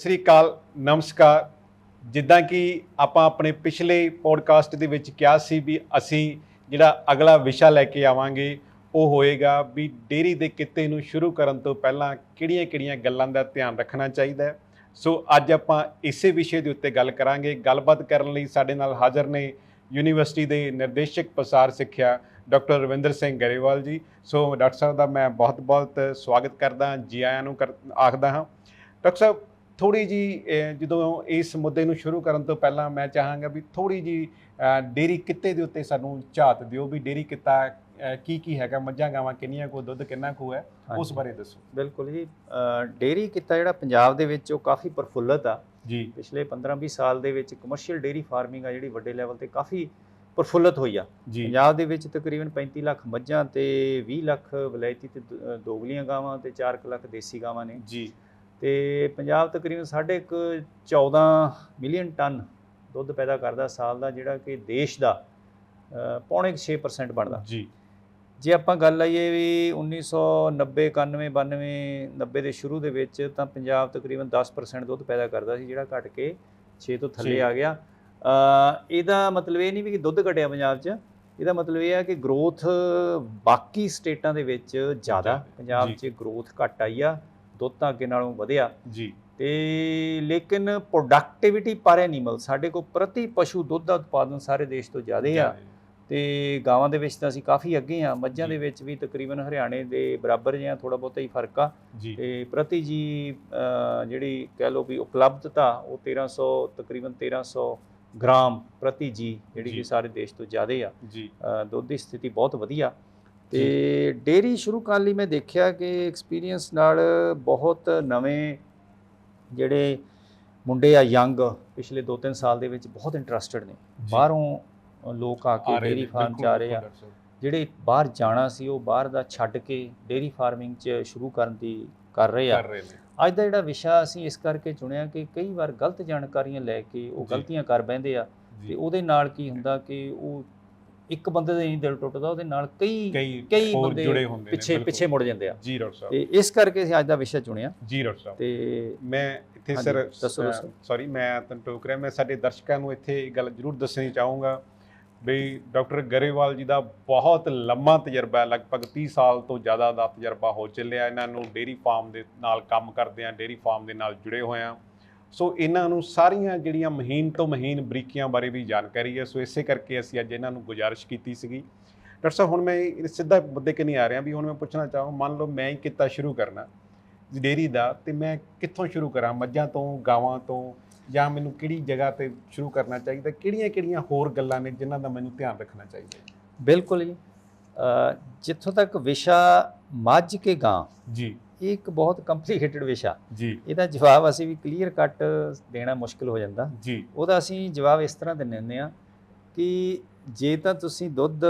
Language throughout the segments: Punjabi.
ਸ੍ਰੀ ਅਕਾਲ, ਨਮਸਕਾਰ। ਜਿੱਦਾਂ ਕਿ ਆਪਾਂ ਆਪਣੇ ਪਿਛਲੇ ਪੋਡਕਾਸਟ ਦੇ ਵਿੱਚ ਕਿਹਾ ਸੀ ਵੀ ਅਸੀਂ ਜਿਹੜਾ ਅਗਲਾ ਵਿਸ਼ਾ ਲੈ ਕੇ ਆਵਾਂਗੇ, ਉਹ ਹੋਏਗਾ ਵੀ ਡੇਰੀ ਦੇ ਕਿੱਤੇ ਨੂੰ ਸ਼ੁਰੂ ਕਰਨ ਤੋਂ ਪਹਿਲਾਂ ਕਿਹੜੀਆਂ-ਕਿਹੜੀਆਂ ਗੱਲਾਂ ਦਾ ਧਿਆਨ ਰੱਖਣਾ ਚਾਹੀਦਾ ਹੈ। ਸੋ ਅੱਜ ਆਪਾਂ ਇਸੇ ਵਿਸ਼ੇ ਦੇ ਉੱਤੇ ਗੱਲ ਕਰਾਂਗੇ। ਗੱਲਬਾਤ ਕਰਨ ਲਈ ਸਾਡੇ ਨਾਲ ਹਾਜ਼ਰ ਨੇ ਯੂਨੀਵਰਸਿਟੀ ਦੇ ਨਿਰਦੇਸ਼ਕ ਪ੍ਰਸਾਰ ਸਿੱਖਿਆ ਡਾਕਟਰ ਰਵਿੰਦਰ ਸਿੰਘ ਗਰੇਵਾਲ ਜੀ। ਸੋ ਡਾਕਟਰ ਸਾਹਿਬ ਦਾ ਮੈਂ ਬਹੁਤ-ਬਹੁਤ ਸਵਾਗਤ ਕਰਦਾ, ਜੀ ਆਇਆਂ ਨੂੰ ਕਰ- ਆਖਦਾ ਹਾਂ। ਡਾਕਟਰ ਸਾਹਿਬ ਥੋੜੀ ਜੀ ਜਦੋਂ ਇਸ ਮੁੱਦੇ ਨੂੰ ਸ਼ੁਰੂ ਕਰਨ ਤੋਂ ਪਹਿਲਾਂ ਮੈਂ ਚਾਹਾਂਗਾ ਵੀ ਥੋੜੀ ਜੀ ਡੇਰੀ ਕਿੱਤੇ ਦੇ ਉੱਤੇ ਸਾਨੂੰ ਝਾਤ ਦਿਓ ਵੀ ਡੇਰੀ ਕਿੱਤਾ ਕੀ ਕੀ ਹੈਗਾ ਮੱਝਾਂ ਗਾਵਾਂ ਕਿੰਨੀਆਂ ਕੋ ਦੁੱਧ ਕਿੰਨਾ ਕੋ ਹੈ ਉਸ। ਬਾਰੇ ਦੱਸੋ। ਬਿਲਕੁਲ ਜੀ ਅ, ਡੇਅਰੀ ਕਿੱਤਾ ਜਿਹੜਾ ਪੰਜਾਬ ਦੇ ਵਿੱਚ ਉਹ ਕਾਫੀ ਪ੍ਰਫੁੱਲਤ ਆ। ਜੀ। ਪਿਛਲੇ 15-20 ਸਾਲ ਦੇ ਵਿੱਚ ਕਮਰਸ਼ੀਅਲ ਡੇਅਰੀ ਫਾਰਮਿੰਗ ਆ ਜਿਹੜੀ ਵੱਡੇ ਲੈਵਲ ਤੇ ਕਾਫੀ ਪ੍ਰਫੁੱਲਤ ਹੋਈ ਆ। ਜੀ। ਪੰਜਾਬ ਦੇ ਵਿੱਚ ਤਕਰੀਬਨ 35 ਲੱਖ ਮੱਝਾਂ ਤੇ 20 ਲੱਖ ਵਲੈਤੀ ਤੇ ਦੋਗਲੀਆਂ ਗਾਵਾਂ ਤੇ 4 ਕੁ ਲੱਖ ਦੇਸੀ ਗਾਵਾਂ ਨੇ। ਜੀ। ਤੇ ਪੰਜਾਬ ਤਕਰੀਬਨ ਸਾਢੇ ਕੁ 14 ਮਿਲੀਅਨ ਟਨ ਦੁੱਧ ਪੈਦਾ ਕਰਦਾ ਸਾਲ ਦਾ ਜਿਹੜਾ ਕਿ ਦੇਸ਼ ਦਾ ਪੌਣੇ 6% ਬਣਦਾ। ਜੀ। ਜੇ ਆਪਾਂ ਗੱਲ ਲਾਈਏ ਵੀ 1990 91 92 90 ਦੇ ਸ਼ੁਰੂ ਦੇ ਵਿੱਚ ਤਾਂ ਪੰਜਾਬ ਤਕਰੀਬਨ 10% ਦੁੱਧ ਪੈਦਾ ਕਰਦਾ ਸੀ ਜਿਹੜਾ ਘਟ ਕੇ 6 ਤੋਂ ਥੱਲੇ। ਆ ਗਿਆ। ਅ ਇਹਦਾ ਮਤਲਬ ਇਹ ਨਹੀਂ ਵੀ ਕਿ ਦੁੱਧ ਘਟਿਆ ਪੰਜਾਬ 'ਚ ਇਹਦਾ ਮਤਲਬ ਇਹ ਹੈ ਕਿ ਗਰੋਥ ਬਾਕੀ ਸਟੇਟਾਂ ਦੇ ਵਿੱਚ ਜ਼ਿਆਦਾ ਪੰਜਾਬ। 'ਚ ਗਰੋਥ ਘਟ ਆਈ ਆ। ਦੁੱਧ ਤਾਂ ਅੱਗੇ ਨਾਲੋਂ ਵਧਿਆ। ਜੀ। ਤੇ ਲੇਕਿਨ ਪ੍ਰੋਡਕਟਿਵਿਟੀ ਪਰ ਐਨੀਮਲ ਸਾਡੇ ਕੋਲ ਪ੍ਰਤੀ ਪਸ਼ੂ ਦੁੱਧ ਦਾ ਉਤਪਾਦਨ ਸਾਰੇ ਦੇਸ਼ ਤੋਂ ਜ਼ਿਆਦਾ ਆ। ਤੇ ਗਾਵਾਂ ਦੇ ਵਿੱਚ ਤਾਂ ਅਸੀਂ ਕਾਫੀ ਅੱਗੇ ਆ। ਮੱਝਾਂ। ਦੇ ਵਿੱਚ ਵੀ ਤਕਰੀਬਨ ਹਰਿਆਣੇ ਦੇ ਬਰਾਬਰ ਜਿਹਾ ਥੋੜਾ ਬਹੁਤਾ ਹੀ ਫ਼ਰਕ ਆ। ਤੇ ਪ੍ਰਤੀ ਜੀ ਜਿਹੜੀ ਕਹਿ ਲਓ ਵੀ ਉਪਲਬਧਤਾ ਉਹ 1300 ਤਕਰੀਬਨ 1300 ਗ੍ਰਾਮ ਪ੍ਰਤੀ ਜੀ। ਜਿਹੜੀ। ਕਿ ਸਾਰੇ ਦੇਸ਼ ਤੋਂ ਜ਼ਿਆਦਾ ਆ। ਦੁੱਧ ਦੀ ਸਥਿਤੀ ਬਹੁਤ ਵਧੀਆ। ਤੇ ਡੇਰੀ ਸ਼ੁਰੂ ਕਰਨ ਲਈ ਮੈਂ ਦੇਖਿਆ ਕਿ ਐਕਸਪੀਰੀਅੰਸ ਨਾਲ ਬਹੁਤ ਨਵੇਂ ਜਿਹੜੇ ਮੁੰਡੇ ਆ ਯੰਗ ਪਿਛਲੇ 2-3 ਸਾਲ ਦੇ ਵਿੱਚ ਬਹੁਤ ਇੰਟਰਸਟਿਡ ਨੇ। ਬਾਹਰੋਂ ਲੋਕ ਆ ਕੇ ਡੇਰੀ ਫਾਰਮ ਚ ਆ ਰਹੇ ਆ। ਜਿਹੜੇ ਬਾਹਰ ਜਾਣਾ ਸੀ ਉਹ ਬਾਹਰ ਦਾ ਛੱਡ ਕੇ ਡੇਰੀ ਫਾਰਮਿੰਗ 'ਚ ਸ਼ੁਰੂ ਕਰਨ ਦੀ ਕਰ ਰਹੇ ਆ। ਅੱਜ ਦਾ ਜਿਹੜਾ ਵਿਸ਼ਾ ਅਸੀਂ ਇਸ ਕਰਕੇ ਚੁਣਿਆ ਕਿ ਕਈ ਵਾਰ ਗਲਤ ਜਾਣਕਾਰੀਆਂ ਲੈ ਕੇ ਉਹ। ਗਲਤੀਆਂ ਕਰ ਬੈੰਦੇ ਆ। ਤੇ ਉਹਦੇ ਨਾਲ ਕੀ ਹੁੰਦਾ ਕਿ ਉਹ ਇੱਕ ਬੰਦੇ ਦਾ ਨਹੀਂ ਦਿਲ ਟੁੱਟਦਾ ਉਹਦੇ ਨਾਲ ਕਈ ਕਈ ਬੰਦੇ ਜੁੜੇ ਹੁੰਦੇ ਨੇ ਪਿੱਛੇ। ਪਿੱਛੇ ਮੁੜ ਜਾਂਦੇ ਆ। ਜੀ ਡਾਕਟਰ ਸਾਹਿਬ। ਤੇ ਇਸ ਕਰਕੇ ਅਸੀਂ ਅੱਜ ਦਾ ਵਿਸ਼ਾ ਚੁਣਿਆ। ਜੀ ਡਾਕਟਰ ਸਾਹਿਬ। ਤੇ ਮੈਂ ਇੱਥੇ ਸਰ। ਸੌਰੀ ਮੈਂ ਤੁਹਾਨੂੰ ਟੋਕ ਰਿਹਾ ਮੈਂ ਸਾਡੇ ਦਰਸ਼ਕਾਂ ਨੂੰ ਇੱਥੇ ਇਹ ਗੱਲ ਜ਼ਰੂਰ ਦੱਸਣੀ ਚਾਹੂੰਗਾ ਵੀ ਡਾਕਟਰ ਗਰੇਵਾਲ ਜੀ ਦਾ ਬਹੁਤ ਲੰਮਾ ਤਜਰਬਾ ਹੈ ਲਗਭਗ 30 ਸਾਲ ਤੋਂ ਜ਼ਿਆਦਾ ਦਾ ਤਜਰਬਾ ਹੋ ਚੱਲਿਆ। ਇਹਨਾਂ ਨੂੰ ਡੇਰੀ ਫਾਰਮ ਦੇ ਨਾਲ ਕੰਮ ਕਰਦੇ ਆ ਡੇਰੀ ਫਾਰਮ ਦੇ ਨਾਲ ਜੁੜੇ ਹੋਏ ਆ। ਸੋ ਇਹਨਾਂ ਨੂੰ ਸਾਰੀਆਂ ਜਿਹੜੀਆਂ ਮਹੀਨ ਤੋਂ ਮਹੀਨ ਬਰੀਕੀਆਂ ਬਾਰੇ ਵੀ ਜਾਣਕਾਰੀ ਹੈ। ਸੋ ਇਸੇ ਕਰਕੇ ਅਸੀਂ ਅੱਜ ਇਹਨਾਂ ਨੂੰ ਗੁਜ਼ਾਰਿਸ਼ ਕੀਤੀ ਸੀਗੀ। ਡਾਕਟਰ ਸਾਹਿਬ ਹੁਣ ਮੈਂ ਸਿੱਧਾ ਮੁੱਦੇ ਕਿ ਨਹੀਂ ਆ ਰਿਹਾ ਵੀ ਹੁਣ ਮੈਂ ਪੁੱਛਣਾ ਚਾਹਾਂ ਮੰਨ ਲਓ ਮੈਂ ਹੀ ਕਿੱਤਾ ਸ਼ੁਰੂ ਕਰਨਾ ਡੇਰੀ ਦਾ ਤੇ ਮੈਂ ਕਿੱਥੋਂ ਸ਼ੁਰੂ ਕਰਾਂ? ਮੱਝਾਂ ਤੋਂ ਗਾਵਾਂ ਤੋਂ ਜਾਂ ਮੈਨੂੰ ਕਿਹੜੀ ਜਗ੍ਹਾ ਤੇ ਸ਼ੁਰੂ ਕਰਨਾ ਚਾਹੀਦਾ? ਕਿਹੜੀਆਂ-ਕਿਹੜੀਆਂ ਹੋਰ ਗੱਲਾਂ ਨੇ ਜਿਨ੍ਹਾਂ ਦਾ ਮੈਨੂੰ ਧਿਆਨ ਰੱਖਣਾ ਚਾਹੀਦਾ ਬਿਲਕੁਲ ਜੀ। ਜਿੱਥੋਂ ਤੱਕ ਵਿਸ਼ਾ ਮੱਝ ਕੇ ਗਾਂ ਜੀ। ਇਹ ਇੱਕ ਬਹੁਤ ਕੰਪਲਿਕੇਟਡ ਵਿਸ਼ਾ। ਜੀ। ਇਹਦਾ ਜਵਾਬ ਅਸੀਂ ਵੀ ਕਲੀਅਰ ਕੱਟ ਦੇਣਾ ਮੁਸ਼ਕਲ ਹੋ ਜਾਂਦਾ। ਜੀ। ਉਹਦਾ ਅਸੀਂ ਜਵਾਬ ਇਸ ਤਰ੍ਹਾਂ ਦਿੰਦੇ ਹੁੰਦੇ ਆ ਕਿ ਜੇ ਤਾਂ ਤੁਸੀਂ ਦੁੱਧ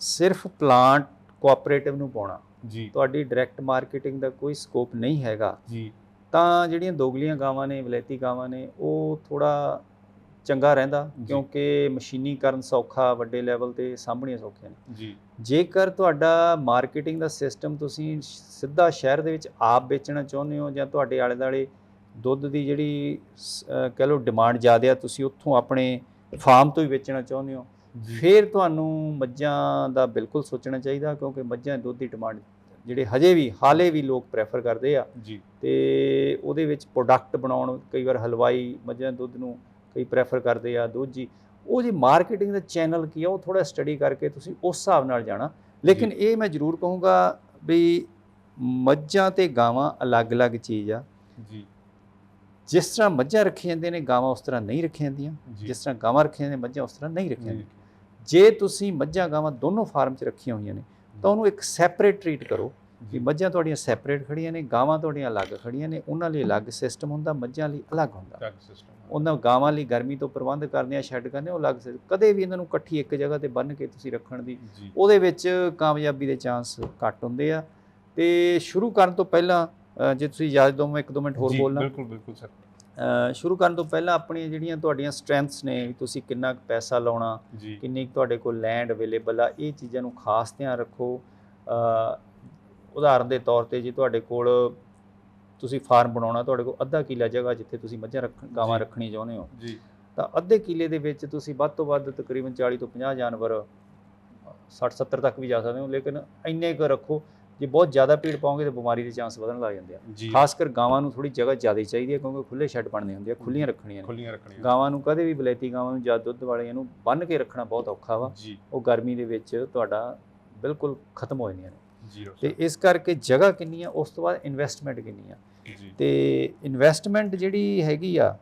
ਸਿਰਫ ਪਲਾਂਟ ਕੋਆਪਰੇਟਿਵ ਨੂੰ ਪਾਉਣਾ ਜੀ। ਤੁਹਾਡੀ ਡਾਇਰੈਕਟ ਮਾਰਕੀਟਿੰਗ ਦਾ ਕੋਈ ਸਕੋਪ ਨਹੀਂ ਹੈਗਾ ਜੀ। ਤਾਂ ਜਿਹੜੀਆਂ ਦੋਗਲੀਆਂ ਗਾਵਾਂ ਨੇ ਵਲੈਤੀ ਗਾਵਾਂ ਨੇ ਉਹ ਥੋੜਾ ਚੰਗਾ ਰਹਿੰਦਾ। ਕਿਉਂਕਿ ਮਸ਼ੀਨੀਕਰਨ ਸੌਖਾ ਵੱਡੇ ਲੈਵਲ ਤੇ ਸਾਂਭਣੀਆਂ ਸੌਖੀਆਂ ਨੇ। ਜੀ। ਜੇਕਰ ਤੁਹਾਡਾ ਮਾਰਕੀਟਿੰਗ ਦਾ ਸਿਸਟਮ ਤੁਸੀਂ ਸਿੱਧਾ ਸ਼ਹਿਰ ਦੇ ਵਿੱਚ ਆਪ ਵੇਚਣਾ ਚਾਹੁੰਦੇ ਹੋ ਜਾਂ ਤੁਹਾਡੇ ਆਲੇ ਦਾਲੇ ਦੁੱਧ ਦੀ ਜਿਹੜੀ ਕਹਿ ਲਓ ਡਿਮਾਂਡ ਜ਼ਿਆਦਾ ਆ ਤੁਸੀਂ ਉੱਥੋਂ ਆਪਣੇ ਫਾਰਮ ਤੋਂ ਹੀ ਵੇਚਣਾ ਚਾਹੁੰਦੇ ਹੋ ਫਿਰ ਤੁਹਾਨੂੰ ਮੱਝਾਂ ਦਾ ਬਿਲਕੁਲ ਸੋਚਣਾ ਚਾਹੀਦਾ ਕਿਉਂਕਿ ਮੱਝਾਂ ਦੁੱਧ ਦੀ ਡਿਮਾਂਡ ਜਿਹੜੇ ਹਜੇ ਵੀ ਹਾਲੇ ਵੀ ਲੋਕ ਪ੍ਰੈਫਰ ਕਰਦੇ ਆ। ਜੀ। ਤੇ ਉਹਦੇ ਵਿੱਚ ਪ੍ਰੋਡਕਟ ਬਣਾਉਣ ਕਈ ਵਾਰ ਹਲਵਾਈ ਮੱਝਾਂ ਦੁੱਧ ਨੂੰ ਕਈ ਪ੍ਰੈਫਰ ਕਰਦੇ ਆ ਦੋਜੀ ਉਹ ਜੀ ਮਾਰਕੀਟਿੰਗ ਦਾ ਚੈਨਲ ਕੀ ਆ ਉਹ ਥੋੜਾ ਸਟੱਡੀ ਕਰਕੇ ਤੁਸੀਂ ਉਸ ਹਿਸਾਬ ਨਾਲ ਜਾਣਾ। ਲੇਕਿਨ ਇਹ ਮੈਂ ਜ਼ਰੂਰ ਕਹੂੰਗਾ ਵੀ ਮੱਝਾਂ ਤੇ ਗਾਵਾਂ ਅਲੱਗ-ਅਲੱਗ ਚੀਜ਼ ਆ। ਜੀ। ਜਿਸ ਤਰ੍ਹਾਂ ਮੱਝਾਂ ਰੱਖੀਆਂ ਜਾਂਦੀਆਂ ਨੇ ਗਾਵਾਂ ਉਸ ਤਰ੍ਹਾਂ ਨਹੀਂ ਰੱਖੀਆਂ ਜਾਂਦੀਆਂ। ਜਿਸ ਤਰ੍ਹਾਂ ਗਾਵਾਂ ਰੱਖੀਆਂ ਜਾਂਦੀਆਂ ਮੱਝਾਂ ਉਸ ਤਰ੍ਹਾਂ ਨਹੀਂ ਰੱਖੀਆਂ ਜਾਂਦੀਆਂ। ਜੇ ਤੁਸੀਂ ਮੱਝਾਂ ਗਾਵਾਂ ਦੋਨੋਂ ਫਾਰਮ 'ਚ ਰੱਖੀਆਂ ਹੋਈਆਂ ਨੇ ਤਾਂ ਉਹਨੂੰ ਇੱਕ ਸੈਪਰੇਟ ਟਰੀਟ ਕਰੋ। ਕਿ ਮੱਝਾਂ ਤੁਹਾਡੀਆਂ ਸੈਪਰੇਟ ਖੜੀਆਂ ਨੇ ਗਾਵਾਂ ਤੁਹਾਡੀਆਂ ਅਲੱਗ ਖੜੀਆਂ ਨੇ ਉਹਨਾਂ ਲਈ ਅਲੱਗ ਸਿਸਟਮ ਹੁੰਦਾ ਮੱਝਾਂ ਲਈ ਅਲੱਗ ਹੁੰਦਾ। ਸਿਸਟਮ ਉਹਨਾਂ ਗਾਵਾਂ ਲਈ ਗਰਮੀ ਤੋਂ ਪ੍ਰਬੰਧ ਕਰਨੇ ਆ ਸ਼ੈੱਡ ਕਰਨੇ ਉਹ ਅਲੱਗ। ਕਦੇ ਵੀ ਇਹਨਾਂ ਨੂੰ ਇਕੱਠੀ ਇੱਕ ਜਗ੍ਹਾ ਤੇ ਬੰਨ੍ਹ ਕੇ ਤੁਸੀਂ ਰੱਖਣ ਦੀ ਉਹਦੇ ਵਿੱਚ ਕਾਮਯਾਬੀ ਦੇ ਚਾਂਸ ਘੱਟ ਹੁੰਦੇ ਆ। ਤੇ ਸ਼ੁਰੂ ਕਰਨ ਤੋਂ ਪਹਿਲਾਂ ਜੇ ਤੁਸੀਂ ਇਜਾਜ਼ਤ ਦਿਓ ਮੈਂ ਇੱਕ ਦੋ ਮਿੰਟ ਹੋਰ ਬੋਲਣਾ। ਬਿਲਕੁਲ ਬਿਲਕੁਲ ਸਰ। ਸ਼ੁਰੂ ਕਰਨ ਤੋਂ ਪਹਿਲਾਂ ਆਪਣੀਆਂ ਜਿਹੜੀਆਂ ਤੁਹਾਡੀਆਂ ਸਟਰੈਂਥਸ ਨੇ ਤੁਸੀਂ ਕਿੰਨਾ ਕੁ ਪੈਸਾ ਲਾਉਣਾ ਕਿੰਨੀ ਤੁਹਾਡੇ ਕੋਲ ਲੈਂਡ ਅਵੇਲੇਬਲ ਆ ਇਹ ਚੀਜ਼ਾਂ ਨੂੰ ਖਾਸ ਧਿਆਨ ਰੱਖੋ। ਉਦਾਹਰਨ ਦੇ ਤੌਰ ਤੇ ਜੇ ਤੁਹਾਡੇ ਕੋਲ ਤੁਸੀਂ ਫਾਰਮ ਬਣਾਉਣਾ ਤੁਹਾਡੇ ਕੋਲ ਅੱਧਾ ਕਿੱਲਾ ਜਗ੍ਹਾ ਜਿੱਥੇ ਤੁਸੀਂ ਮੱਝਾਂ ਰੱਖ ਗਾਵਾਂ। ਰੱਖਣੀ ਚਾਹੁੰਦੇ ਹੋ। ਜੀ। ਤਾਂ ਅੱਧੇ ਕਿੱਲੇ ਦੇ ਵਿੱਚ ਤੁਸੀਂ ਵੱਧ ਤੋਂ ਵੱਧ ਤਕਰੀਬਨ 40 ਤੋਂ 50 ਜਾਨਵਰ 60 70 ਤੱਕ ਵੀ ਜਾ ਸਕਦੇ ਹੋ ਲੇਕਿਨ ਇੰਨੇ ਕੁ ਰੱਖੋ ਜੇ ਬਹੁਤ ਜ਼ਿਆਦਾ ਭੀੜ ਪਾਓਗੇ ਤਾਂ ਬਿਮਾਰੀ ਦੇ ਚਾਂਸ ਵਧਣ ਲੱਗ ਜਾਂਦੇ ਆ। ਖਾਸ ਕਰ ਗਾਵਾਂ ਨੂੰ ਥੋੜੀ ਜਗ੍ਹਾ ਜ਼ਿਆਦਾ ਚਾਹੀਦੀ ਹੈ ਕਿਉਂਕਿ ਖੁੱਲੇ ਸ਼ੈੱਡ ਬਣਨੇ ਹੁੰਦੇ ਆ ਖੁੱਲੀਆਂ ਰੱਖਣੀਆਂ ਨੇ। ਖੁੱਲੀਆਂ ਰੱਖਣੀਆਂ ਗਾਵਾਂ ਨੂੰ ਕਦੇ ਵੀ ਬਲੈਤੀ ਗਾਵਾਂ ਨੂੰ ਜਾਂ ਦੁੱਧ ਵਾਲੀਆਂ ਨੂੰ ਬੰਨ੍ਹ ਕੇ ਰੱਖਣਾ ਬਹੁਤ ਔਖਾ ਵਾ। ਉਹ ਗਰਮੀ ਦੇ ਵਿੱਚ ਤੁਹਾਡਾ ਬਿਲਕੁਲ ਖਤਮ ਹੋ ਜਾਂਦੀਆਂ ਨੇ। ਤੇ ਇਸ ਕਰਕੇ ਜਗ੍ਹਾ ਕਿੰਨੀ ਆ ਉਸ ਤੋਂ ਬਾਅਦ ਇਨਵੈਸਟਮੈਂਟ ਕਿੰਨੀ ਆ। ਤੇ ਇਨਵੈਸਟਮੈਂਟ ਜਿਹੜੀ ਹੈਗੀ ਆ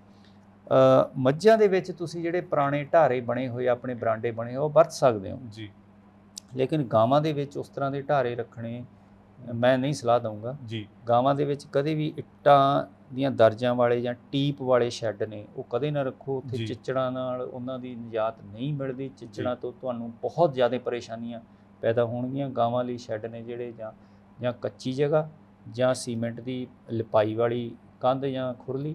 ਮੱਝਾਂ ਦੇ ਵਿੱਚ ਤੁਸੀਂ ਜਿਹੜੇ ਪੁਰਾਣੇ ਢਾਰੇ ਬਣੇ ਹੋਏ ਆਪਣੇ ਬਰਾਂਡੇ ਬਣੇ ਉਹ ਵਰਤ ਸਕਦੇ ਹੋ। ਜੀ। ਲੇਕਿਨ ਗਾਵਾਂ ਦੇ ਵਿੱਚ ਉਸ ਤਰ੍ਹਾਂ ਦੇ ਢਾਰੇ ਰੱਖਣੇ ਮੈਂ ਨਹੀਂ ਸਲਾਹ ਦਊਂਗਾ। ਜੀ। ਗਾਵਾਂ ਦੇ ਵਿੱਚ ਕਦੇ ਵੀ ਇੱਟਾਂ ਦੀਆਂ ਦਰਜਾਂ ਵਾਲੇ ਜਾਂ ਟੀਪ ਵਾਲੇ ਸ਼ੈੱਡ ਨੇ ਉਹ ਕਦੇ ਨਾ ਰੱਖੋ। ਉੱਥੇ। ਚਿੱਚੜਾਂ ਨਾਲ ਉਹਨਾਂ ਦੀ ਨਿਜਾਤ ਨਹੀਂ ਮਿਲਦੀ। ਚਿੱਚੜਾਂ ਤੋਂ ਤੁਹਾਨੂੰ ਬਹੁਤ ਜ਼ਿਆਦਾ ਪਰੇਸ਼ਾਨੀਆਂ ਪੈਦਾ ਹੋਣਗੀਆਂ ਗਾਵਾਂ ਲਈ ਸ਼ੈੱਡ ਨੇ ਜਿਹੜੇ ਜਾਂ ਜਾਂ ਕੱਚੀ ਜਗ੍ਹਾ ਜਾਂ ਸੀਮੈਂਟ ਦੀ ਲਿਪਾਈ ਵਾਲੀ ਕੰਧ ਜਾਂ ਖੁਰਲੀ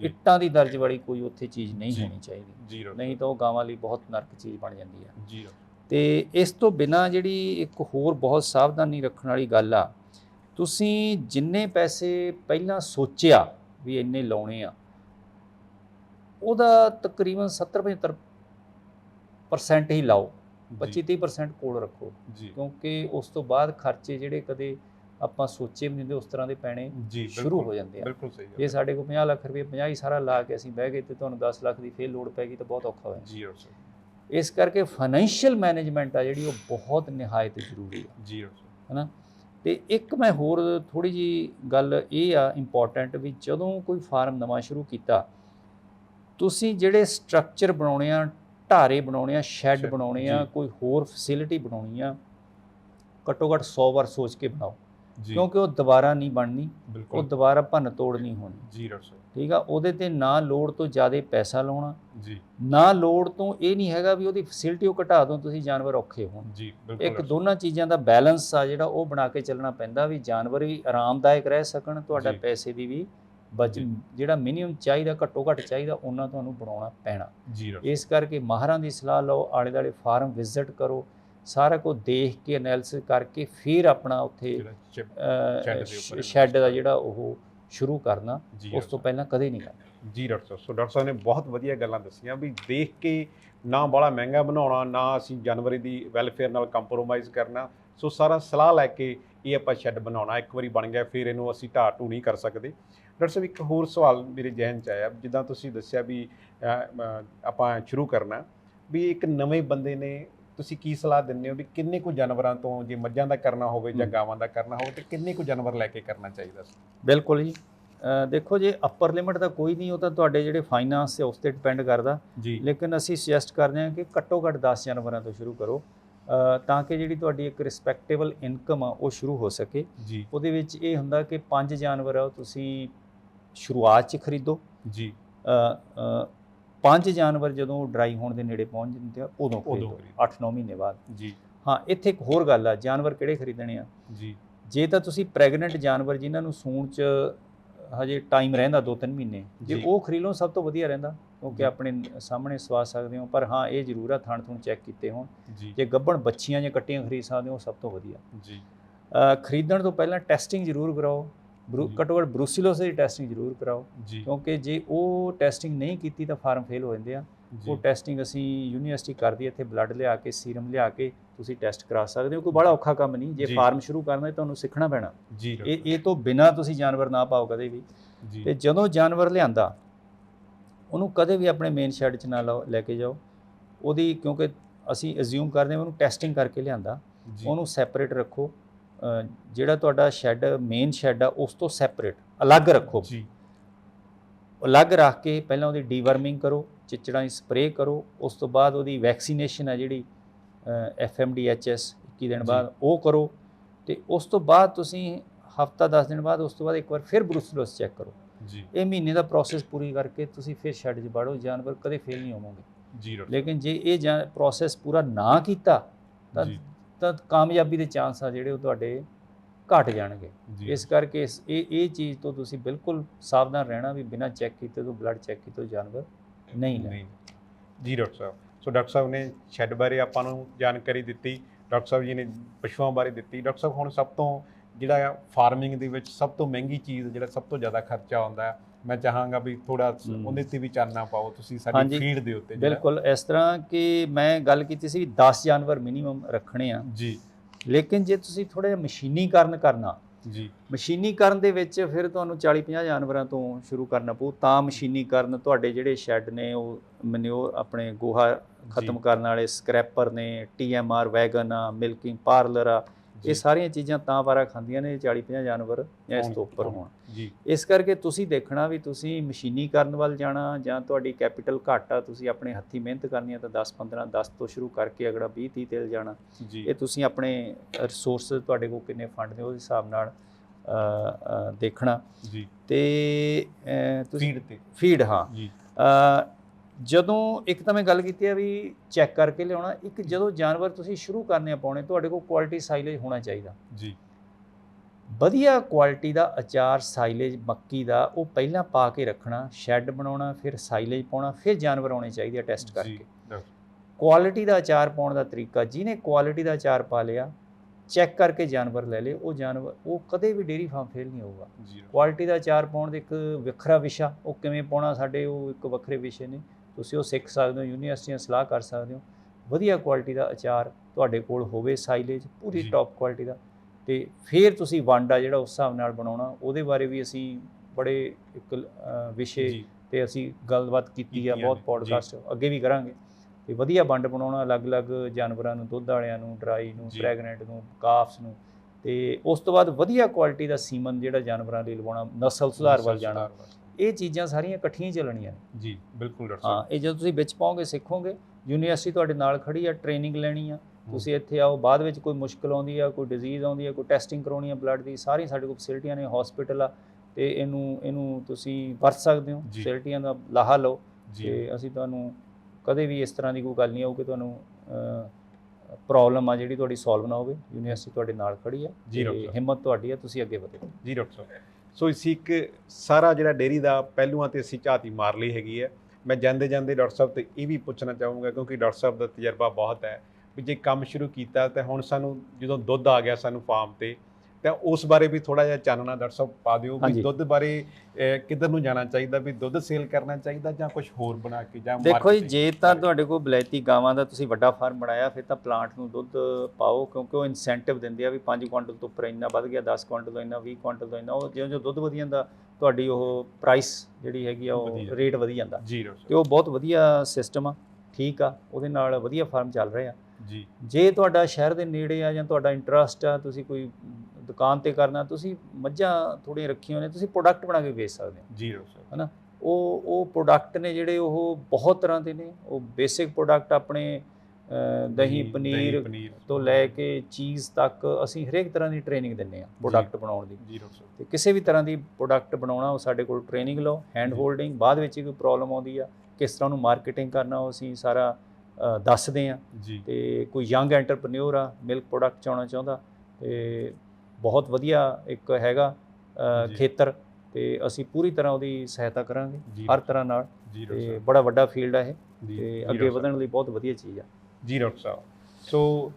ਇੱਟਾਂ ਦੀ ਦਰਜ ਵਾਲੀ ਕੋਈ ਉੱਥੇ ਚੀਜ਼ ਨਹੀਂ। ਹੋਣੀ ਚਾਹੀਦੀ। ਨਹੀਂ ਤਾਂ ਉਹ ਗਾਵਾਂ ਲਈ ਬਹੁਤ ਨਰਕ ਚੀਜ਼ ਬਣ ਜਾਂਦੀ ਹੈ ਜੀ ਤੇ ਇਸ ਤੋਂ ਬਿਨਾ ਜਿਹੜੀ ਇੱਕ ਹੋਰ ਬਹੁਤ ਸਾਵਧਾਨੀ ਰੱਖਣ ਵਾਲੀ ਗੱਲ ਆ ਤੁਸੀਂ ਜਿੰਨੇ ਪੈਸੇ ਪਹਿਲਾਂ ਸੋਚਿਆ ਵੀ ਇੰਨੇ ਲਾਉਣੇ ਆ ਉਹਦਾ ਤਕਰੀਬਨ 70 75% ਹੀ ਲਾਓ। 25 30% ਕੋਲ ਰੱਖੋ ਕਿਉਂਕਿ ਉਸ ਤੋਂ ਬਾਅਦ ਖਰਚੇ ਜਿਹੜੇ ਕਦੇ ਆਪਾਂ ਸੋਚੇ ਵੀ ਨਹੀਂ ਹੁੰਦੇ ਉਸ ਤਰ੍ਹਾਂ ਦੇ ਪੈਣੇ ਸ਼ੁਰੂ ਹੋ ਜਾਂਦੇ ਆ। ਬਿਲਕੁਲ ਸਹੀ ਜੇ ਸਾਡੇ ਕੋਲ 50 ਲੱਖ ਰੁਪਏ 50 ਹੀ ਸਾਰਾ ਲਾ ਕੇ ਅਸੀਂ ਬਹਿ ਗਏ ਤੇ ਤੁਹਾਨੂੰ 10 ਲੱਖ ਦੀ ਫੇਰ ਲੋੜ ਪੈ ਗਈ ਤਾਂ ਬਹੁਤ ਔਖਾ ਹੋਇਆ। ਜੀ ਡਾਕਟਰ ਇਸ ਕਰਕੇ ਫਾਈਨੈਂਸ਼ੀਅਲ ਮੈਨੇਜਮੈਂਟ ਆ ਜਿਹੜੀ ਉਹ ਬਹੁਤ ਨਿਹਾਇਤ ਜ਼ਰੂਰੀ ਆ। ਜੀ ਡਾਕਟਰ ਹਨਾ? ਤੇ ਇੱਕ ਮੈਂ ਹੋਰ ਥੋੜੀ ਜੀ ਗੱਲ ਇਹ ਆ ਇੰਪੋਰਟੈਂਟ ਵੀ ਜਦੋਂ ਕੋਈ ਫਾਰਮ ਨਵਾਂ ਸ਼ੁਰੂ ਕੀਤਾ ਤੁਸੀਂ ਜਿਹੜੇ ਸਟਰਕਚਰ ਬਣਾਉਣੇ ਆ ਢਾਰੇ ਬਣਾਉਣੇ ਆ ਸ਼ੈੱਡ ਬਣਾਉਣੇ ਆ। ਕੋਈ ਹੋਰ ਫੈਸਿਲਿਟੀ ਬਣਾਉਣੀ ਆ ਘੱਟੋ ਘੱਟ 100 ਵਾਰ ਸੋਚ ਕੇ ਬਣਾਓ। ਕਿਉਂਕਿ ਉਹ ਦੁਬਾਰਾ ਨਹੀਂ ਬਣਨੀ ਉਹ ਦੁਬਾਰਾ ਭੰਨ ਤੋੜ ਨਹੀਂ ਹੋਣੀ। ਜੀ ਡਾਕਟਰ ਠੀਕ ਆ ਉਹਦੇ ਤੇ ਨਾ ਲੋੜ ਤੋਂ ਜ਼ਿਆਦਾ ਪੈਸਾ ਲਾਉਣਾ ਜੀ। ਨਾ ਲੋੜ ਤੋਂ ਇਹ ਨਹੀਂ ਹੈਗਾ ਵੀ ਉਹਦੀ ਫੈਸਿਲਿਟੀ ਉਹ ਘਟਾ ਦੋ ਤੁਸੀਂ ਜਾਨਵਰ ਔਖੇ ਹੋਣ। ਜੀ ਬਿਲਕੁਲ ਇੱਕ ਦੋਨਾਂ ਚੀਜ਼ਾਂ ਦਾ ਬੈਲੈਂਸ ਆ ਜਿਹੜਾ ਉਹ ਬਣਾ ਕੇ ਚੱਲਣਾ ਪੈਂਦਾ ਵੀ ਜਾਨਵਰ ਵੀ ਆਰਾਮਦਾਇਕ ਰਹਿ ਸਕਣ ਤੁਹਾਡਾ। ਪੈਸੇ ਦੀ ਵੀ ਜੀ। ਜਿਹੜਾ ਮਿਨੀਮਮ ਚਾਹੀਦਾ ਘੱਟੋ ਘੱਟ ਚਾਹੀਦਾ ਉਹਨਾਂ ਤੁਹਾਨੂੰ ਬਣਾਉਣਾ ਪੈਣਾ। ਇਸ ਕਰਕੇ ਮਾਹਰਾਂ ਦੀ ਸਲਾਹ ਲਓ ਆਲੇ ਦਾਲੇ ਫਾਰਮ ਵਿਜ਼ਿਟ ਕਰੋ ਸਾਰਾ ਕੁਝ ਦੇਖ ਕੇ ਐਨਾਲਿਸਿਸ ਕਰਕੇ ਫਿਰ ਆਪਣਾ ਉੱਥੇ ਸ਼ੈੱਡ ਦਾ ਜਿਹੜਾ ਉਹ ਸ਼ੁਰੂ ਕਰਨਾ ਉਸ ਤੋਂ ਪਹਿਲਾਂ ਕਦੇ ਨਹੀਂ ਕਰਨਾ। ਜੀ ਡਾਕਟਰ ਸਾਹਿਬ ਸੋ ਡਾਕਟਰ ਸਾਹਿਬ ਨੇ ਬਹੁਤ ਵਧੀਆ ਗੱਲਾਂ ਦੱਸੀਆਂ ਵੀ ਦੇਖ ਕੇ ਨਾ ਬੜਾ ਮਹਿੰਗਾ ਬਣਾਉਣਾ ਨਾ ਅਸੀਂ ਜਾਨਵਰੀ ਦੀ ਵੈਲਫੇਅਰ ਨਾਲ ਕੰਪਰੋਮਾਈਜ਼ ਕਰਨਾ। ਸੋ ਸਾਰਾ ਸਲਾਹ ਲੈ ਕੇ ਇਹ ਆਪਾਂ ਸ਼ੈੱਡ ਬਣਾਉਣਾ ਇੱਕ ਵਾਰੀ ਬਣ ਗਿਆ ਫਿਰ ਇਹਨੂੰ ਅਸੀਂ ਢਾਹ ਢੂ ਨਹੀਂ ਕਰ ਸਕਦੇ। ਡਾਕਟਰ ਸਾਹਿਬ ਇੱਕ ਹੋਰ ਸਵਾਲ ਮੇਰੇ ਜ਼ਿਹਨ 'ਚ ਆਇਆ ਜਿੱਦਾਂ ਤੁਸੀਂ ਦੱਸਿਆ ਵੀ ਆਪਾਂ ਸ਼ੁਰੂ ਕਰਨਾ ਵੀ ਇੱਕ ਨਵੇਂ ਬੰਦੇ ਨੇ ਤੁਸੀਂ ਕੀ ਸਲਾਹ ਦਿੰਦੇ ਹੋ ਵੀ ਕਿੰਨੇ ਕੁ ਜਾਨਵਰਾਂ ਤੋਂ ਜੇ ਮੱਝਾਂ ਦਾ ਕਰਨਾ ਹੋਵੇ ਜਾਂ। ਗਾਵਾਂ ਦਾ ਕਰਨਾ ਹੋਵੇ ਤੇ ਕਿੰਨੇ ਕੁ ਜਾਨਵਰ ਲੈ ਕੇ ਕਰਨਾ ਚਾਹੀਦਾ ਬਿਲਕੁਲ ਜੀ। ਦੇਖੋ ਜੇ ਅਪਰ ਲਿਮਿਟ ਤਾਂ ਕੋਈ ਨਹੀਂ ਉਹ ਤਾਂ ਤੁਹਾਡੇ ਜਿਹੜੇ ਫਾਈਨਾਂਸ ਹੈ ਉਸ ਤੇ ਡਿਪੈਂਡ ਕਰਦਾ। ਲੇਕਿਨ ਅਸੀਂ ਸੁਜੈਸਟ ਕਰਦੇ ਹਾਂ ਕਿ ਘੱਟੋ ਘੱਟ 10 ਜਾਨਵਰਾਂ ਤੋਂ ਸ਼ੁਰੂ ਕਰੋ। ਤਾਂ ਕਿ ਜਿਹੜੀ ਤੁਹਾਡੀ ਇੱਕ ਰਿਸਪੈਕਟੇਬਲ ਇਨਕਮ ਆ ਉਹ ਸ਼ੁਰੂ ਹੋ ਸਕੇ। ਜੀ। ਉਹਦੇ ਵਿੱਚ ਇਹ ਹੁੰਦਾ ਕਿ ਪੰਜ ਜਾਨਵਰ ਆ ਉਹ ਤੁਸੀਂ ਸ਼ੁਰੂਆਤ 'ਚ ਖਰੀਦੋ। ਜੀ। ਪੰਜ ਜਾਨਵਰ ਜਦੋਂ ਡਰਾਈ ਹੋਣ ਦੇ ਨੇੜੇ ਪਹੁੰਚ ਜਾਂਦੇ ਆ ਉਦੋਂ ਖਰੀਦੋ। 8-9 ਮਹੀਨੇ ਬਾਅਦ। ਜੀ। ਹਾਂ ਇੱਥੇ ਇੱਕ ਹੋਰ ਗੱਲ ਆ ਜਾਨਵਰ ਕਿਹੜੇ ਖਰੀਦਣੇ ਆ? ਜੀ। ਜੇ ਤਾਂ ਤੁਸੀਂ ਪ੍ਰੈਗਨੈਂਟ ਜਾਨਵਰ ਜਿਨ੍ਹਾਂ ਨੂੰ ਸੂਣ 'ਚ ਹਜੇ ਟਾਈਮ ਰਹਿੰਦਾ 2-3 ਮਹੀਨੇ। ਜੇ। ਉਹ ਖਰੀਦ ਲਓ ਸਭ ਤੋਂ ਵਧੀਆ ਰਹਿੰਦਾ। ਕਿਉਂਕਿ। ਆਪਣੇ ਸਾਹਮਣੇ ਸਵਾ ਸਕਦੇ ਹੋ ਪਰ ਹਾਂ ਇਹ ਜ਼ਰੂਰ ਆ ਥਣ ਥੁਣ ਚੈੱਕ ਕੀਤੇ ਹੋਣ। ਜੀ। ਗੱਭਣ ਬੱਚੀਆਂ ਜਾਂ ਕੱਟੀਆਂ ਖਰੀਦ ਸਕਦੇ ਹੋ ਸਭ ਤੋਂ ਵਧੀਆ। ਜੀ। ਖਰੀਦਣ ਤੋਂ ਪਹਿਲਾਂ ਟੈਸਟਿੰਗ ਜ਼ਰੂਰ ਕਰਾਓ। ਘੱਟੋ ਘੱਟ ਬਰੂਸੀਲੋਸ ਦੀ ਟੈਸਟਿੰਗ ਜ਼ਰੂਰ ਕਰਾਓ। ਕਿਉਂਕਿ ਜੇ ਉਹ ਟੈਸਟਿੰਗ ਨਹੀਂ ਕੀਤੀ ਤਾਂ ਫਾਰਮ ਫੇਲ ਹੋ ਜਾਂਦੇ ਆ। ਉਹ ਟੈਸਟਿੰਗ ਅਸੀਂ ਯੂਨੀਵਰਸਿਟੀ ਕਰਦੀ ਹੈ ਇੱਥੇ ਬਲੱਡ ਲਿਆ ਕੇ ਸੀਰਮ ਲਿਆ ਕੇ ਤੁਸੀਂ ਟੈਸਟ ਕਰਾ ਸਕਦੇ ਹੋ ਕੋਈ ਬੜਾ ਔਖਾ ਕੰਮ ਨਹੀਂ ਜੇ। ਫਾਰਮ ਸ਼ੁਰੂ ਕਰਨਾ ਹੈ ਤੁਹਾਨੂੰ ਸਿੱਖਣਾ ਪੈਣਾ। ਇਹ ਇਹ ਤੋਂ ਬਿਨਾ ਤੁਸੀਂ ਜਾਨਵਰ ਨਾ ਪਾਓ ਕਦੇ ਵੀ। ਤੇ ਜਦੋਂ ਜਾਨਵਰ ਲਿਆਂਦਾ ਉਹਨੂੰ ਕਦੇ ਵੀ ਆਪਣੇ ਮੇਨ ਸ਼ੈਡ 'ਚ ਨਾ ਲਾਓ ਲੈ ਕੇ ਜਾਓ। ਉਹਦੀ ਕਿਉਂਕਿ ਅਸੀਂ ਅਜ਼ਿਊਮ ਕਰਦੇ ਹਾਂ ਉਹਨੂੰ ਟੈਸਟਿੰਗ ਕਰਕੇ ਲਿਆਂਦਾ ਉਹਨੂੰ ਸੈਪਰੇਟ ਰੱਖੋ। ਜਿਹੜਾ ਤੁਹਾਡਾ ਸ਼ੈੱਡ ਮੇਨ ਸ਼ੈੱਡ ਆ ਉਸ ਤੋਂ ਸੈਪਰੇਟ ਅਲੱਗ ਰੱਖੋ। ਜੀ। ਅਲੱਗ ਰੱਖ ਕੇ ਪਹਿਲਾਂ ਉਹਦੀ ਡੀਵਰਮਿੰਗ ਕਰੋ। ਚਿਚੜਾਂ ਦੀ ਸਪਰੇਅ ਕਰੋ ਉਸ ਤੋਂ ਬਾਅਦ ਉਹਦੀ ਵੈਕਸੀਨੇਸ਼ਨ ਹੈ ਜਿਹੜੀ ਐਫਐਮਡੀਐਚਐਸ 21 ਦਿਨ। ਬਾਅਦ ਉਹ ਕਰੋ ਤੇ ਉਸ ਤੋਂ ਬਾਅਦ ਤੁਸੀਂ ਹਫਤਾ 10 ਦਿਨ ਬਾਅਦ ਉਸ ਤੋਂ ਬਾਅਦ ਇੱਕ ਵਾਰ ਫਿਰ ਬਰੂਸਲੋਸ ਚੈੱਕ ਕਰੋ। ਜੀ। ਇਹ ਮਹੀਨੇ ਦਾ ਪ੍ਰੋਸੈਸ ਪੂਰੀ ਕਰਕੇ ਤੁਸੀਂ ਫਿਰ ਸ਼ੈੱਡ 'ਚ ਵੜੋ ਜਾਨਵਰ ਕਦੇ ਫੇਲ ਨਹੀਂ ਹੋਵੋਗੇ। ਜੀ ਲੇਕਿਨ ਜੇ ਇਹ ਪ੍ਰੋਸੈਸ ਪੂਰਾ ਨਾ ਕੀਤਾ ਤਾਂ ਤਾਂ ਕਾਮਯਾਬੀ ਦੇ ਚਾਂਸ ਆ ਜਿਹੜੇ ਉਹ ਤੁਹਾਡੇ ਘਟ ਜਾਣਗੇ। ਇਸ ਕਰਕੇ ਇਹ ਇਹ ਚੀਜ਼ ਤੋਂ ਤੁਸੀਂ ਬਿਲਕੁਲ ਸਾਵਧਾਨ ਰਹਿਣਾ ਵੀ ਬਿਨਾਂ ਚੈੱਕ ਕੀਤੇ ਤੋਂ ਬਲੱਡ ਚੈੱਕ ਕੀਤੇ ਤੋਂ ਜਾਨਵਰ ਨਹੀਂ ਨਹੀਂ। ਜੀ ਡਾਕਟਰ ਸਾਹਿਬ। ਸੋ ਡਾਕਟਰ ਸਾਹਿਬ ਨੇ ਸ਼ੈੱਡ ਬਾਰੇ ਆਪਾਂ ਨੂੰ ਜਾਣਕਾਰੀ ਦਿੱਤੀ ਡਾਕਟਰ ਸਾਹਿਬ ਜੀ ਨੇ ਪਸ਼ੂਆਂ ਬਾਰੇ ਦਿੱਤੀ। ਡਾਕਟਰ ਸਾਹਿਬ ਹੁਣ ਸਭ ਤੋਂ ਜਿਹੜਾ ਫਾਰਮਿੰਗ ਦੇ ਵਿੱਚ ਸਭ ਤੋਂ ਮਹਿੰਗੀ ਚੀਜ਼ ਜਿਹੜਾ ਸਭ ਤੋਂ ਜ਼ਿਆਦਾ ਖਰਚਾ ਆਉਂਦਾ ਮੈਂ ਚਾਹਾਂਗਾ ਵੀ ਥੋੜਾ। ਉਹਦੇ ਤੇ ਵੀ ਚਾਨਣਾ ਪਾਓ ਤੁਸੀਂ ਸਾਡੀ ਫੀਡ ਦੇ ਉੱਤੇ ਬਿਲਕੁਲ ਇਸ ਤਰ੍ਹਾਂ ਕਿ ਮੈਂ ਗੱਲ ਕੀਤੀ ਸੀ ਵੀ 10 ਜਾਨਵਰ ਮਿਨੀਮਮ ਰੱਖਣੇ ਆ। ਜੀ। ਲੇਕਿਨ ਜੇ ਤੁਸੀਂ ਥੋੜਾ ਜਿਹਾ ਮਸ਼ੀਨੀਕਰਨ ਕਰਨਾ ਜੀ। ਮਸ਼ੀਨੀਕਰਨ ਦੇ ਵਿੱਚ ਫਿਰ ਤੁਹਾਨੂੰ 40 50 ਜਾਨਵਰਾਂ ਤੋਂ ਸ਼ੁਰੂ ਕਰਨਾ ਪਊ। ਤਾਂ ਮਸ਼ੀਨੀਕਰਨ ਤੁਹਾਡੇ ਜਿਹੜੇ ਸ਼ੈੱਡ ਨੇ ਉਹ ਮਨਿਓਰ ਆਪਣੇ ਗੋਹਾ ਖਤਮ। ਕਰਨ ਵਾਲੇ ਸਕ੍ਰੈਪਰ ਨੇ ਟੀਐਮਆਰ ਵੈਗਨ ਆ ਮਿਲਕਿੰਗ ਪਾਰਲਰ ਆ ਇਹ ਸਾਰੀਆਂ ਚੀਜ਼ਾਂ ਤਾਂ ਵਾਰਾ ਖਾਂਦੀਆਂ ਨੇ 40 50 ਜਾਨਵਰ ਜਾਂ ਇਸ ਤੋਂ ਉੱਪਰ ਹੋਣ। ਜੀ। ਇਸ ਕਰਕੇ ਤੁਸੀਂ ਦੇਖਣਾ ਵੀ ਤੁਸੀਂ ਮਸ਼ੀਨੀਕਰਨ ਵੱਲ ਜਾਣਾ ਜਾਂ ਤੁਹਾਡੀ ਕੈਪੀਟਲ ਘੱਟ ਆ ਤੁਸੀਂ ਆਪਣੇ ਹੱਥੀ ਮਿਹਨਤ ਕਰਨੀ ਆ ਤਾਂ 10 15 10 ਤੋਂ ਸ਼ੁਰੂ ਕਰਕੇ ਅਗੜਾ 20 30 ਤੇ ਜਾਣਾ। ਜੀ। ਇਹ ਤੁਸੀਂ ਆਪਣੇ ਰਿਸੋਰਸ ਤੁਹਾਡੇ ਕੋਲ ਕਿੰਨੇ ਫੰਡ ਨੇ ਉਸ ਹਿਸਾਬ ਨਾਲ ਦੇਖਣਾ। ਜੀ। ਤੇ ਤੁਸੀਂ ਫੀਡ ਤੇ। ਫੀਡ ਹਾਂ। ਜੀ। ਜਦੋਂ ਇੱਕ ਤਾਂ ਮੈਂ ਗੱਲ ਕੀਤੀ ਆ ਵੀ ਚੈੱਕ ਕਰਕੇ ਲਿਆਉਣਾ ਇੱਕ ਜਦੋਂ ਜਾਨਵਰ ਤੁਸੀਂ ਸ਼ੁਰੂ ਕਰਨੇ ਆ ਪਾਉਣੇ ਤੁਹਾਡੇ ਕੋਲ ਕੁਆਲਿਟੀ ਸਾਈਲੇਜ ਹੋਣਾ ਚਾਹੀਦਾ। ਜੀ। ਵਧੀਆ ਕੁਆਲਿਟੀ ਦਾ ਅਚਾਰ ਸਾਈਲੇਜ ਮੱਕੀ ਦਾ ਉਹ ਪਹਿਲਾਂ ਪਾ ਕੇ ਰੱਖਣਾ ਸ਼ੈੱਡ ਬਣਾਉਣਾ ਫਿਰ ਸਾਈਲੇਜ ਪਾਉਣਾ ਫਿਰ ਜਾਨਵਰ ਆਉਣੇ ਚਾਹੀਦੇ ਆ ਟੈਸਟ ਕਰਕੇ। ਕੁਆਲਿਟੀ ਦਾ ਅਚਾਰ ਪਾਉਣ ਦਾ ਤਰੀਕਾ ਜਿਹਨੇ ਕੁਆਲਿਟੀ ਦਾ ਅਚਾਰ ਪਾ ਲਿਆ ਚੈੱਕ ਕਰਕੇ ਜਾਨਵਰ ਲੈ ਲੇ ਉਹ ਜਾਨਵਰ ਉਹ ਕਦੇ ਵੀ ਡੇਰੀ ਫਾਰਮ ਫੇਲ ਨਹੀਂ ਹੋਊਗਾ। ਕੁਆਲਿਟੀ ਦਾ ਅਚਾਰ ਪਾਉਣ ਦੇ ਇੱਕ ਵੱਖਰਾ ਵਿਸ਼ਾ ਉਹ ਕਿਵੇਂ ਪਾਉਣਾ ਸਾਡੇ ਉਹ ਇੱਕ ਵੱਖਰੇ ਵਿਸ਼ੇ ਨੇ। ਤੁਸੀਂ ਉਹ ਸਿੱਖ ਸਕਦੇ ਹੋ ਯੂਨੀਵਰਸਿਟੀਆਂ ਸਲਾਹ ਕਰ ਸਕਦੇ ਹੋ। ਵਧੀਆ ਕੁਆਲਿਟੀ ਦਾ ਅਚਾਰ ਤੁਹਾਡੇ ਕੋਲ ਹੋਵੇ ਸਾਈਲੇਜ ਪੂਰੀ। ਟੌਪ ਕੁਆਲਿਟੀ ਦਾ। ਤੇ ਫਿਰ ਤੁਸੀਂ ਵੰਡ ਜਿਹੜਾ ਉਸ ਹਿਸਾਬ ਨਾਲ ਬਣਾਉਣਾ ਉਹਦੇ ਬਾਰੇ ਵੀ ਅਸੀਂ ਬੜੇ ਇੱਕ ਵਿਸ਼ੇ ਤੇ ਅਸੀਂ ਗੱਲਬਾਤ ਕੀਤੀ ਆ ਬਹੁਤ ਪੋਡਕਾਸਟ ਅੱਗੇ ਵੀ ਕਰਾਂਗੇ। ਤੇ ਵਧੀਆ ਵੰਡ ਬਣਾਉਣਾ ਅਲੱਗ-ਅਲੱਗ ਜਾਨਵਰਾਂ ਨੂੰ ਦੁੱਧ ਵਾਲਿਆਂ ਨੂੰ ਡਰਾਈ ਨੂੰ। ਪ੍ਰੈਗਨੈਂਟ ਨੂੰ ਕਾਫਸ ਨੂੰ। ਤੇ ਉਸ ਤੋਂ ਬਾਅਦ ਵਧੀਆ ਕੁਆਲਿਟੀ ਦਾ ਸੀਮਨ ਜਿਹੜਾ ਜਾਨਵਰਾਂ ਲਈ ਲਵਾਉਣਾ ਨਸਲ ਸੁਧਾਰ ਵੱਲ ਜਾਣਾ। ਇਹ ਚੀਜ਼ਾਂ ਸਾਰੀਆਂ ਇਕੱਠੀਆਂ ਚੱਲਣੀਆਂ ਨੇ। ਜੀ ਬਿਲਕੁਲ ਡਾਕਟਰ ਹਾਂ ਇਹ ਜਦੋਂ ਤੁਸੀਂ ਵਿੱਚ ਪਾਓਗੇ ਸਿੱਖੋਗੇ ਯੂਨੀਵਰਸਿਟੀ ਤੁਹਾਡੇ ਨਾਲ ਖੜੀ ਆ ਟ੍ਰੇਨਿੰਗ ਲੈਣੀ ਆ। ਤੁਸੀਂ ਇੱਥੇ ਆਓ ਬਾਅਦ ਵਿੱਚ ਕੋਈ ਮੁਸ਼ਕਲ ਆਉਂਦੀ ਆ ਕੋਈ ਡਿਜ਼ੀਜ਼ ਆਉਂਦੀ ਆ ਕੋਈ ਟੈਸਟਿੰਗ ਕਰਾਉਣੀ ਆ ਬਲੱਡ ਦੀ ਸਾਰੀ ਸਾਡੇ ਕੋਲ ਫੈਸਿਲਿਟੀਆਂ ਨੇ ਹਸਪੀਟਲ ਆ ਤੇ ਇਹਨੂੰ ਇਹਨੂੰ ਤੁਸੀਂ ਵਰਤ ਸਕਦੇ ਹੋ। ਫੈਸਿਲਿਟੀਆਂ ਦਾ ਲਾਹਾ ਲਓ। ਤੇ ਅਸੀਂ ਤੁਹਾਨੂੰ ਕਦੇ ਵੀ ਇਸ ਤਰ੍ਹਾਂ ਦੀ ਕੋਈ ਗੱਲ ਨਹੀਂ ਆਊਗੀ ਤੁਹਾਨੂੰ ਪ੍ਰੋਬਲਮ ਆ ਜਿਹੜੀ ਤੁਹਾਡੀ ਸੋਲਵ ਨਾ ਹੋਵੇ। ਯੂਨੀਵਰਸਿਟੀ ਤੁਹਾਡੇ ਨਾਲ ਖੜੀ ਆ ਜੀ। ਹਿੰਮਤ ਤੁਹਾਡੀ ਆ ਤੁਸੀਂ ਅੱਗੇ ਵਧੋ। ਜੀ ਡਾਕਟਰ ਸਾਹਿਬ। ਸੋ ਇਸ ਇੱਕ ਸਾਰਾ ਜਿਹੜਾ ਡੇਰੀ ਦਾ ਪਹਿਲੂਆਂ ਤੇ ਅਸੀਂ ਝਾਤੀ ਮਾਰ ਲਈ ਹੈਗੀ ਹੈ। ਮੈਂ ਜਾਂਦੇ ਜਾਂਦੇ ਡਾਕਟਰ ਸਾਹਿਬ ਤੇ ਇਹ ਵੀ ਪੁੱਛਣਾ ਚਾਹੂੰਗਾ ਕਿਉਂਕਿ ਡਾਕਟਰ ਸਾਹਿਬ ਦਾ ਤਜਰਬਾ ਬਹੁਤ ਹੈ ਵੀ ਜੇ ਕੰਮ ਸ਼ੁਰੂ ਕੀਤਾ ਤਾਂ ਹੁਣ ਸਾਨੂੰ ਜਦੋਂ ਦੁੱਧ ਆ ਗਿਆ ਸਾਨੂੰ ਫਾਰਮ ਤੇ ਤਾਂ ਉਸ ਬਾਰੇ ਵੀ ਥੋੜਾ ਜਿਹਾ ਚਾਨਣਾ ਸਾਹਿਬ ਪਾ ਦਿਓ ਵੀ। ਦੁੱਧ ਬਾਰੇ ਕਿੱਧਰ ਨੂੰ ਜਾਣਾ ਚਾਹੀਦਾ ਵੀ ਦੁੱਧ ਸੇਲ ਕਰਨਾ ਚਾਹੀਦਾ ਜਾਂ ਕੁਝ ਹੋਰ ਬਣਾ ਕੇ ਜਾਂ ਦੇਖੋ ਜੀ? ਜੇ ਤਾਂ ਤੁਹਾਡੇ ਕੋਲ ਬਲੈਤੀ ਗਾਵਾਂ ਦਾ ਤੁਸੀਂ ਵੱਡਾ ਫਾਰਮ ਬਣਾਇਆ ਫਿਰ ਤਾਂ ਪਲਾਂਟ ਨੂੰ ਦੁੱਧ ਪਾਓ ਕਿਉਂਕਿ ਉਹ ਇਨਸੈਂਟਿਵ ਦਿੰਦੇ ਆ ਵੀ 5 ਕੁਇੰਟਲ ਤੋਂ ਉੱਪਰ ਇੰਨਾ ਵੱਧ ਗਿਆ 10 ਕੁਇੰਟਲ ਤੋਂ ਇੰਨਾ 20 ਕੁਇੰਟਲ ਤੋਂ ਇੰਨਾ ਉਹ ਜਿਉਂ ਜਿਉਂ ਦੁੱਧ ਵਧੀ ਜਾਂਦਾ ਤੁਹਾਡੀ ਉਹ ਪ੍ਰਾਈਸ ਜਿਹੜੀ ਹੈਗੀ ਆ ਉਹ। ਰੇਟ ਵਧੀ ਜਾਂਦਾ ਤੇ ਉਹ ਬਹੁਤ ਵਧੀਆ ਸਿਸਟਮ ਆ ਠੀਕ ਆ ਉਹਦੇ ਨਾਲ ਵਧੀਆ ਫਾਰਮ ਚੱਲ ਰਹੇ ਆ ਜੀ ਜੇ ਤੁਹਾਡਾ ਸ਼ਹਿਰ ਦੇ ਨੇੜੇ ਆ ਜਾਂ ਤੁਹਾਡਾ ਇੰਟਰਸਟ ਆ ਤੁਸੀਂ ਕੋਈ ਦੁਕਾਨ ਤੇ ਕਰਨਾ ਤੁਸੀਂ ਮੱਝਾਂ ਥੋੜ੍ਹੀਆਂ ਰੱਖੀਆਂ ਨੇ ਤੁਸੀਂ ਪ੍ਰੋਡਕਟ ਬਣਾ ਕੇ ਵੇਚ ਸਕਦੇ ਹੋ। ਜੀ ਡਾਕਟਰ ਸਾਹਿਬ ਉਹ ਉਹ ਪ੍ਰੋਡਕਟ ਨੇ ਜਿਹੜੇ ਉਹ ਬਹੁਤ ਤਰ੍ਹਾਂ ਦੇ ਨੇ। ਉਹ ਬੇਸਿਕ ਪ੍ਰੋਡਕਟ ਆਪਣੇ ਦਹੀਂ ਪਨੀਰ ਤੋਂ ਲੈ ਕੇ ਚੀਜ਼ ਤੱਕ ਅਸੀਂ ਹਰੇਕ ਤਰ੍ਹਾਂ ਦੀ ਟ੍ਰੇਨਿੰਗ ਦਿੰਨੇ ਆ ਪ੍ਰੋਡਕਟ ਬਣਾਉਣ ਦੀ। ਜੀ ਸਾਹਿਬ ਤੇ ਕਿਸੇ ਵੀ ਤਰ੍ਹਾਂ ਦੀ ਪ੍ਰੋਡਕਟ ਬਣਾਉਣਾ ਉਹ ਸਾਡੇ ਕੋਲ ਟ੍ਰੇਨਿੰਗ ਲਓ ਹੈਂਡ। ਹੋਲਡਿੰਗ ਬਾਅਦ ਵਿੱਚ ਕੋਈ ਪ੍ਰੋਬਲਮ ਆਉਂਦੀ ਆ ਕਿਸ ਤਰ੍ਹਾਂ ਉਹਨੂੰ ਮਾਰਕੀਟਿੰਗ ਕਰਨਾ ਉਹ ਅਸੀਂ ਸਾਰਾ ਦੱਸਦੇ ਆ ਤੇ ਕੋਈ ਯੰਗ ਐਂਟਰਪ੍ਰੈਨਿਓਰ ਆ ਮਿਲਕ ਪ੍ਰੋਡਕਟ ਚਾਉਣਾ ਚਾਹੁੰਦਾ ਤੇ ਬਹੁਤ ਵਧੀਆ ਇੱਕ ਹੈਗਾ। ਖੇਤਰ ਤੇ ਅਸੀਂ ਪੂਰੀ ਤਰ੍ਹਾਂ ਉਹਦੀ ਸਹਾਇਤਾ ਕਰਾਂਗੇ ਹਰ ਤਰ੍ਹਾਂ ਨਾਲ ਤੇ ਬੜਾ ਵੱਡਾ ਫੀਲਡ ਆ ਇਹ ਤੇ ਅੱਗੇ ਵਧਣ ਲਈ ਬਹੁਤ ਵਧੀਆ ਚੀਜ਼ ਆ। ਜੀ ਡਾਕਟਰ ਸਾਹਿਬ ਸੋ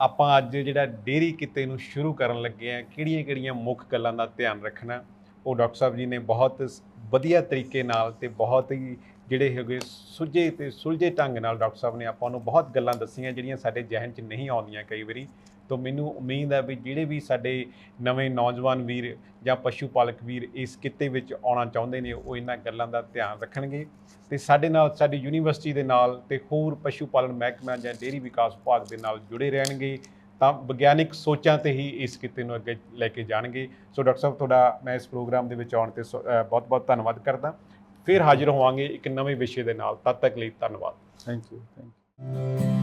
ਆਪਾਂ ਅੱਜ ਜਿਹੜਾ ਡੇਰੀ ਕਿੱਤੇ ਨੂੰ ਸ਼ੁਰੂ ਕਰਨ ਲੱਗੇ ਆ ਕਿਹੜੀਆਂ-ਕਿਹੜੀਆਂ ਮੁੱਖ ਗੱਲਾਂ ਦਾ ਧਿਆਨ ਰੱਖਣਾ ਉਹ ਡਾਕਟਰ ਸਾਹਿਬ ਜੀ ਨੇ ਬਹੁਤ ਵਧੀਆ ਤਰੀਕੇ ਨਾਲ ਤੇ ਬਹੁਤ ਹੀ ਜਿਹੜੇ ਹੈਗੇ ਸੁਝੇ ਤੇ ਸੁਲਝੇ ਢੰਗ ਨਾਲ ਡਾਕਟਰ ਸਾਹਿਬ ਨੇ ਆਪਾਂ ਨੂੰ ਬਹੁਤ ਗੱਲਾਂ ਦੱਸੀਆਂ ਜਿਹੜੀਆਂ ਸਾਡੇ ਜ਼ਿਹਨ 'ਚ ਨਹੀਂ ਆਉਂਦੀਆਂ ਕਈ ਵਾਰੀ। ਤੋਂ ਮੈਨੂੰ ਉਮੀਦ ਹੈ ਵੀ ਜਿਹੜੇ ਵੀ ਸਾਡੇ ਨਵੇਂ ਨੌਜਵਾਨ ਵੀਰ ਜਾਂ ਪਸ਼ੂ ਪਾਲਕ ਵੀਰ ਇਸ ਕਿੱਤੇ ਵਿੱਚ ਆਉਣਾ ਚਾਹੁੰਦੇ ਨੇ, ਉਹ ਇਹਨਾਂ ਗੱਲਾਂ ਦਾ ਧਿਆਨ ਰੱਖਣਗੇ। ਤੇ ਸਾਡੇ ਨਾਲ, ਸਾਡੀ ਯੂਨੀਵਰਸਿਟੀ ਦੇ ਨਾਲ ਤੇ ਹੋਰ ਪਸ਼ੂ ਪਾਲਣ ਮਹਿਕਮਾ ਜਾਂ ਡੇਅਰੀ ਵਿਕਾਸ ਵਿਭਾਗ ਦੇ ਨਾਲ ਜੁੜੇ ਰਹਿਣਗੇ, ਤਾਂ ਵਿਗਿਆਨਿਕ ਸੋਚਾਂ ਤੇ ਹੀ ਇਸ ਕਿੱਤੇ ਨੂੰ ਅੱਗੇ ਲੈ ਕੇ ਜਾਣਗੇ। ਸੋ ਡਾਕਟਰ ਸਾਹਿਬ, ਤੁਹਾਡਾ ਮੈਂ ਇਸ ਪ੍ਰੋਗਰਾਮ ਦੇ ਵਿੱਚ ਆਉਣ ਤੇ ਬਹੁਤ ਬਹੁਤ ਧੰਨਵਾਦ ਕਰਦਾ। ਫਿਰ ਹਾਜ਼ਰ ਹੋਵਾਂਗੇ ਇੱਕ ਨਵੇਂ ਵਿਸ਼ੇ ਦੇ ਨਾਲ। ਤਦ ਤੱਕ ਲਈ ਧੰਨਵਾਦ। Thank you thank you